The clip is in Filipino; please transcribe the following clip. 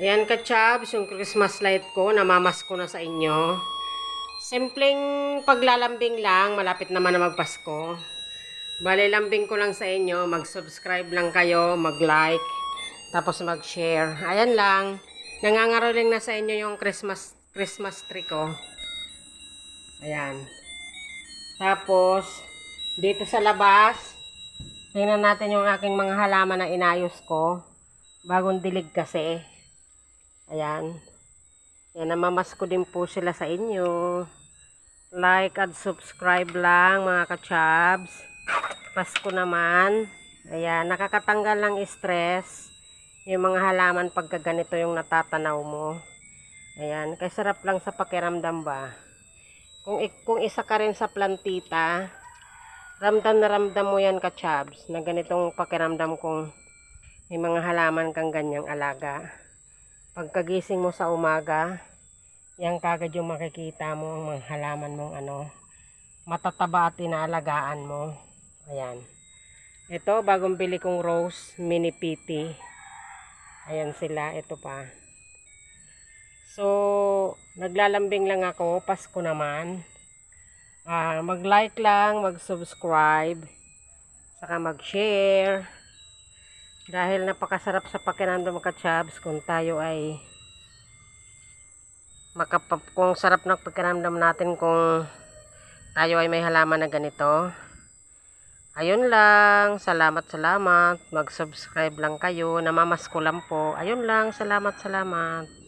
Ayan ka-chabs, yung Christmas light ko, namamas ko na sa inyo. Simpleng paglalambing lang, malapit naman na magpasko. Bale, lambing ko lang sa inyo, mag-subscribe lang kayo, mag-like, tapos mag-share. Ayan lang, nangangaroling na sa inyo yung Christmas Christmas tree ko. Ayan. Tapos, dito sa labas, tingnan natin yung aking mga halaman na inayos ko. Bagong dilig kasi. Ayan. Yan, namamas ko din po sila sa inyo. Like at subscribe lang mga kachabs. Pasko naman. Ayan, nakakatanggal ng stress. Yung mga halaman pagka ganito yung natatanaw mo. Ayan, kaya sarap lang sa pakiramdam ba. Kung, kung isa ka rin sa plantita, ramdam na ramdam mo yan kachabs, na ganitong pakiramdam kung may mga halaman kang ganyang alaga. Pagkagising mo sa umaga, yan kagad yung makikita mo ang mga halaman mong ano, matataba at inaalagaan mo. Ayan. Ito, bagong bili kong rose, mini piti. Ayan sila, ito pa. So, naglalambing lang ako, Pasko naman. Ah, mag-like lang, mag-subscribe, saka mag-share. Dahil napakasarap sa pakiramdam ka chabs kung tayo ay makapap kung sarap ng pakiramdam natin kung tayo ay may halaman na ganito. Ayun lang, salamat salamat. Mag-subscribe lang kayo, namamas ko lang po. Ayun lang, salamat salamat.